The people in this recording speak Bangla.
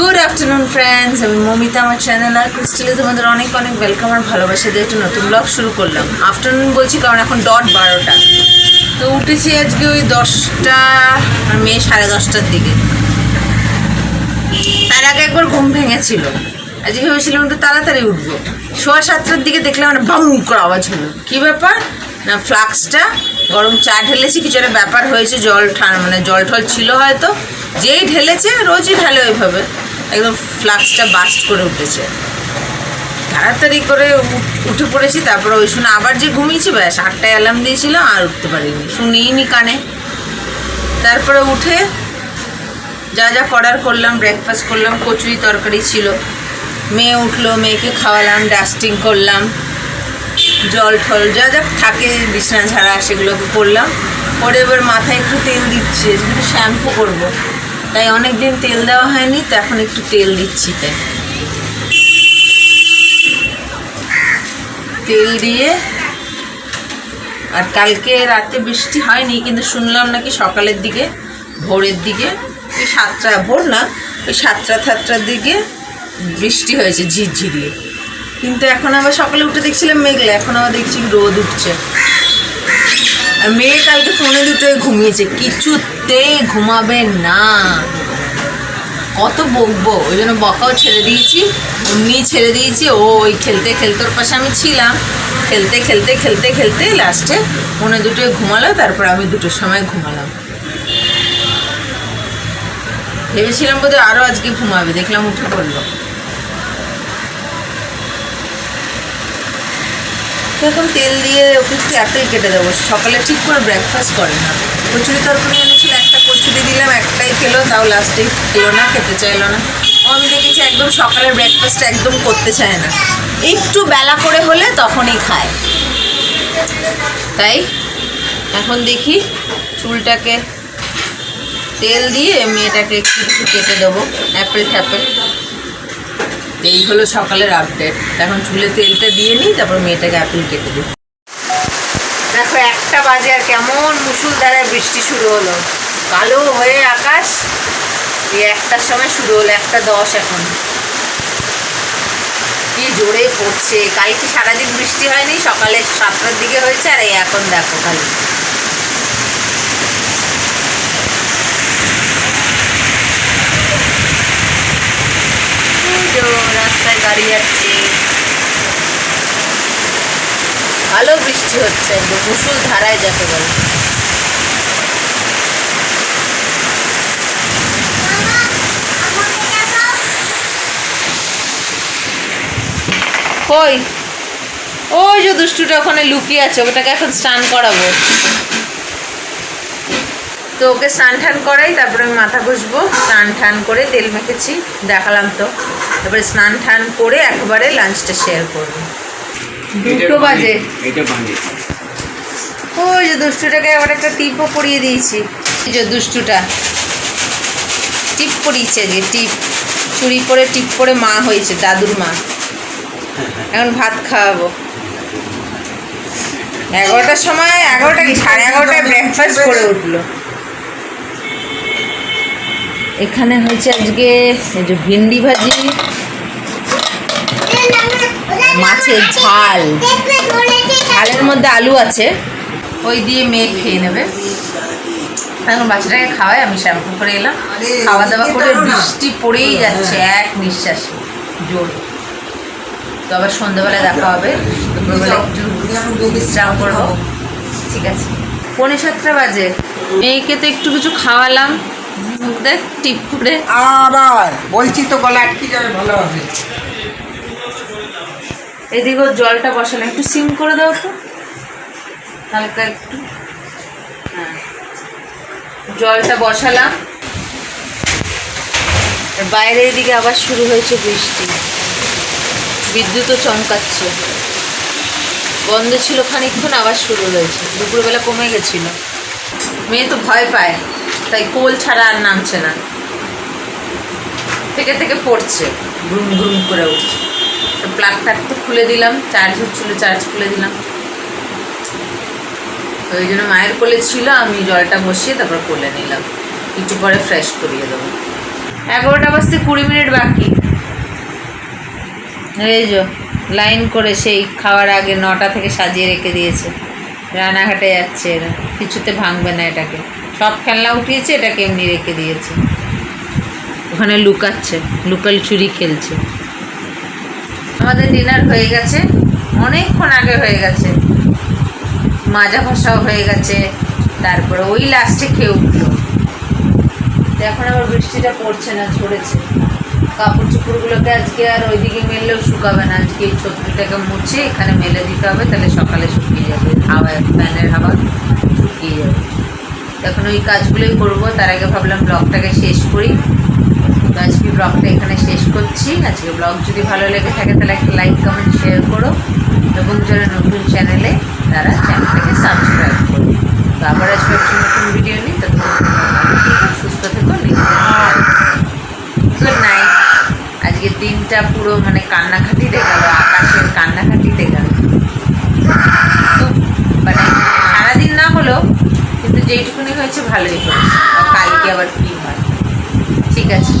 গুড আফটারনুন ফ্রেন্ডস আমি মমিতা, আমার চ্যানেল আর ক্রিস্টালে তোমাদের অনেক অনেক ওয়েলকাম আর ভালোবাসা দিয়ে একটা নতুন ব্লগ শুরু করলাম। আফটারনুন বলছি কারণ এখন ডট বারোটা। তো উঠেছি আজকে ওই দশটা আর মেয়ে সাড়ে দশটার দিকে। তার আগে একবার ঘুম ভেঙেছিল। আজকে ভেবেছিলাম একটু তাড়াতাড়ি উঠবো। সোয়া সাতটার দিকে দেখলাম মানে বাম করে আওয়াজ হলো। কী ব্যাপার? না, ফ্লাক্সটা গরম চা ঢেলেছি, কিছু একটা ব্যাপার হয়েছে, জল ঠান্ডা মানে জল টল ছিল হয়তো। যেই ঢেলেছে, রোজই ঢেলে ওইভাবে। একদম ফ্লাক্সটা বাস্ট করে উঠেছে। তাড়াতাড়ি করে উঠে পড়েছি, তারপরে ওই শুনে আবার যে ঘুমিয়েছি, ব্যাস, আটটায় অ্যালার্ম দিয়েছিলাম আর উঠতে পারিনি। শুনিনি কানে। তারপরে উঠে যা যা করার করলাম ব্রেকফাস্ট করলাম, কচুরি তরকারি ছিল। মেয়ে উঠল, মেয়েকে খাওয়ালাম ডাস্টিং করলাম, জল ঠল, যা যা থাকে, বিছানা ঝাড়া, সেগুলোকে করলাম। করে এবার মাথায় একটু তেল দিচ্ছে শ্যাম্পু করব। তাই অনেক দিন তেল দেওয়া হয়নি, তো এখন একটু তেল দিচ্ছি তাই। তেল দিয়ে, আর কালকে রাতে বৃষ্টি হয়নি, কিন্তু শুনলাম নাকি সকালের দিকে, ভোরের দিকে, ওই সাতটা, ভোর না, ওই সাতটা, সাতটার দিকে বৃষ্টি হয়েছে ঝিরঝিরিয়ে। কিন্তু এখন আবার সকালে উঠে দেখছিলাম মেঘলা, এখন আবার দেখছি রোদ উঠছে। মেয়ে কালকে ফোনে দুটোয় ঘুমিয়েছে, কিছুতেই ঘুমাবে না। কত বকবো, ওই জন্য বকাও ছেড়ে দিয়েছি এমনি ছেড়ে দিয়েছি, ও ওই খেলতে খেলতে ওর পাশে আমি ছিলাম। খেলতে খেলতে খেলতে খেলতে লাস্টে মনে দুটোয় ঘুমালো, তারপর আমি দুটোর সময় ঘুমালাম। ভেবেছিলাম বোধহয় আরও আজকে ঘুমাবে, দেখলাম উঠে পড়ল। এখন তেল দিয়ে ওকে একটু অ্যাপেল কেটে দেবো। সকালে ঠিক করে ব্রেকফাস্ট করে না। কচুরি তরকারি এনেছিল, একটা কচুরি দিলাম, একটাই খেলো, তাও লাস্টে খেলো না, খেতে চাইলো না। আমি দেখেছি একদম সকালের ব্রেকফাস্ট একদম করতে চায় না। একটু বেলা করে হলে তখনই খায়। তাই এখন দেখি চুলটাকে তেল দিয়ে মেয়েটাকে একটু একটু কেটে দেবো অ্যাপেল ট্যাপেল এই হলো সকালের আপডেট এখন চুলে তেলটা দিয়ে নিই, তারপর মেয়েটাকে অ্যাপেল কেটে দিই। দেখো, একটা বাজে আর কেমন মুসুল মুসুলধারায় বৃষ্টি শুরু হলো। কালো হয়ে আকাশ, এই একটার সময় শুরু হলো, একটা দশ এখন। কি জোরে পড়ছে। কালকে সারাদিন বৃষ্টি হয়নি সকালে সাতটার দিকে হয়েছে, আর এই এখন দেখো খালি এই যে গাড়ি যাচ্ছে ভালো বৃষ্টি হচ্ছে একদম মুসুল ধারায় যাকে বলে। কই? ওই যে দুষ্টুটা ওখানে লুকিয়ে আছে, ওটাকে এখন স্নান করাবো। তো ওকে স্নান টান করাই, তারপরে আমি মাথা ঘষবো স্নান টান করে তেল মেখেছি, দেখালাম তো। তারপরে স্নান টান করে একবারে লাঞ্চটা শেয়ার করব। দুটো বাজে। ওই যে দুষ্টুটাকে আবার একটা টিপও পরিয়ে দিয়েছি। এই যে দুষ্টুটা। টিপ পরিয়েছে যে টিপ চুরি পরে টিপ পরে মা হয়েছে দাদুর মা। এখন ভাত খাওয়াবো। এগারোটার সময় এগারোটা কি? সাড়ে এগারোটায় ব্রেকফাস্ট করে উঠল। এখানে হয়েছে আজকে এই যে ভিন্ডি ভাজি। মাছের ঝাল। ঝালের মধ্যে আলু আছে ওই দিয়ে মেয়ে খেয়ে নেবে। এখন বাচ্চাটাকে খাওয়াই আমি শ্যাম্পু করে এলাম। খাওয়া দাওয়া করে বৃষ্টি পড়েই যাচ্ছে এক নিঃশ্বাস জোর। তো আবার সন্ধ্যাবেলায় দেখা হবে। দুপুরবেলা একটু বিশ্রাম করব ঠিক আছে। পৌনে সাতটা বাজে। মেয়েকে তো একটু কিছু খাওয়ালাম। দেখ টিপ করে। আবার। বলছি তো গলা আটকে যাবে ভালো হবে। এদিকে ওর জলটা বসানো, একটু সিম করে দাও তো। হালকা একটু। হ্যাঁ। জলটা বসালাম। বাইরে এদিকে আবার শুরু হয়েছে বৃষ্টি। বিদ্যুৎও চমকাচ্ছে। বন্ধ ছিল খানিকক্ষণ, আবার শুরু হয়েছে। দুপুরবেলা কমে গেছিল। মেয়ে তো ভয় পায়, তাই কোল ছাড়া আর নামছে না। থেকে থেকে পড়ছে, ঘুম ঘুম করে উঠছে। প্লাগ ফ্লাগ তো খুলে দিলাম চার্জ হচ্ছিল চার্জ খুলে দিলাম। তো ওই জন্য মায়ের কোলে ছিল, আমি জলটা বসিয়ে তারপর কোলে নিলাম। একটু পরে ফ্রেশ করিয়ে দেবো। এগারোটা বাজতে কুড়ি মিনিট বাকি। এই যে লাইন করে সেই খাওয়ার আগে নটা থেকে সাজিয়ে রেখে দিয়েছে। রানাঘাটে যাচ্ছে এরা, কিছুতে ভাঙবে না এটাকে। সব খেলনা উঠিয়েছে, এটাকে এমনি রেখে দিয়েছে। ওখানে লুকাচ্ছে, লুকাল চুরি খেলছে। আমাদের ডিনার হয়ে গেছে। অনেকক্ষণ আগে হয়ে গেছে। মাজা ভাসাও হয়ে গেছে। তারপরে ওই লাস্টে খেয়ে উঠল। এখন আবার বৃষ্টিটা পড়ছে না, ঝরেছে। কাপড় চোপড়গুলোকে আজকে আর ওইদিকে মেললেও শুকাবে না। আজকে এই ছত্রিটাকে মুছে এখানে মেলে দিতে হবে, তাহলে সকালে শুকিয়ে যাবে। হাওয়া ফ্যানের হাওয়া, শুকিয়ে যাবে। এখন ওই কাজগুলোই করব। তার আগে ভাবলাম ব্লগটাকে শেষ করি। তো আজকে ব্লগটা এখানে শেষ করছি। আজকে ব্লগ যদি ভালো লেগে থাকে, তাহলে একটা লাইক কমেন্ট শেয়ার করো। এবং যারা নতুন চ্যানেলে তারা চ্যানেলটাকে সাবস্ক্রাইব করো। তো আবার আসবে একটা নতুন ভিডিও নিই তো সুস্থ থেকো গুড নাইট আজকে দিনটা পুরো মানে কান্নাকাটিতে গেল, আকাশের কান্নাকাটিতে গেল। মানে সারাদিন না হলেও কিন্তু যেইটুকুনি হয়েছে ভালোই হয়েছে। কালকে আবার কি হয়? ঠিক আছে।